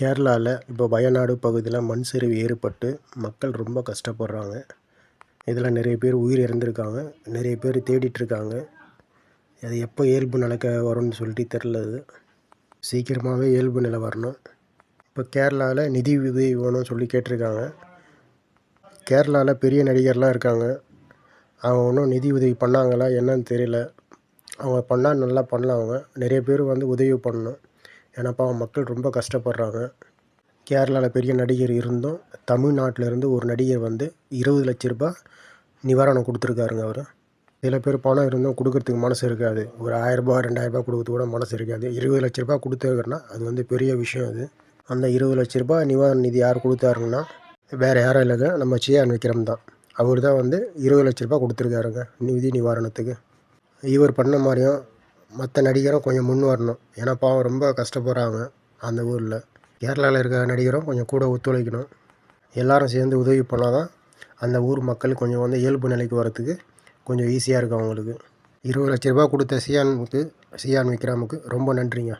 கேரளாவில் இப்போ வயநாடு பகுதியில் மண் சரிவு ஏற்பட்டு மக்கள் ரொம்ப கஷ்டப்படுறாங்க. இதில் நிறைய பேர் உயிர் இறந்துருக்காங்க. நிறைய பேர் தேடிட்டுருக்காங்க அது எப்போ இயல்பு நிலைக்க வரும்னு சொல்லிட்டு தெரில அது. சீக்கிரமாகவே இயல்பு நிலை வரணும். இப்போ கேரளாவில் நிதி உதவி வேணும்னு சொல்லி கேட்டிருக்காங்க. கேரளாவில் பெரிய நடிகர்லாம் இருக்காங்க. அவங்க ஒன்றும் நிதி உதவி பண்ணாங்களா என்னன்னு தெரியல. அவங்க பண்ணால் நல்லா பண்ணலாம் அவங்க. நிறைய பேர் வந்து உதவி பண்ணணும். ஏன்னா பாவம் மக்கள் ரொம்ப கஷ்டப்படுறாங்க. கேரளாவில் பெரிய நடிகர் இருந்தும் தமிழ்நாட்டில் இருந்து ஒரு நடிகர் வந்து இருபது லட்ச ரூபாய் நிவாரணம் கொடுத்துருக்காருங்க அவர். சில பேர் பணம் இருந்தும் கொடுக்கறதுக்கு மனசு இருக்காது. ஒரு ஆயிரரூபா ரெண்டாயிரரூபா கொடுக்கறது கூட மனசு இருக்காது. இருபது லட்ச ரூபா கொடுத்துருக்குறனா அது வந்து பெரிய விஷயம் அது. அந்த இருபது லட்ச ரூபா நிவாரண நிதி யார் கொடுத்தாருங்கன்னா வேறு யாரும் இல்லைங்க. நம்ம சியான் விக்ரம் தான். அவர் தான் வந்து இருபது லட்ச ரூபா கொடுத்துருக்காருங்க. நிதி நிவாரணத்துக்கு. இவர் பண்ண மாதிரியும் மற்ற நடிகரும் கொஞ்சம் முன் வரணும். ஏன்னா பாவம் ரொம்ப கஷ்டப்படுறாங்க அந்த ஊரில். கேரளாவில் இருக்கிற நடிகரும் கொஞ்சம் கூட ஒத்துழைக்கணும். எல்லாரும் சேர்ந்து உதவி பண்ணால் தான் அந்த ஊர் மக்கள் கொஞ்சம் வந்து இயல்பு நிலைக்கு வரத்துக்கு கொஞ்சம் ஈஸியாக இருக்கும் அவங்களுக்கு. இருபது லட்ச ரூபா கொடுத்த சியானுக்கு சியான் விக்ரமுக்கு ரொம்ப நன்றிங்க.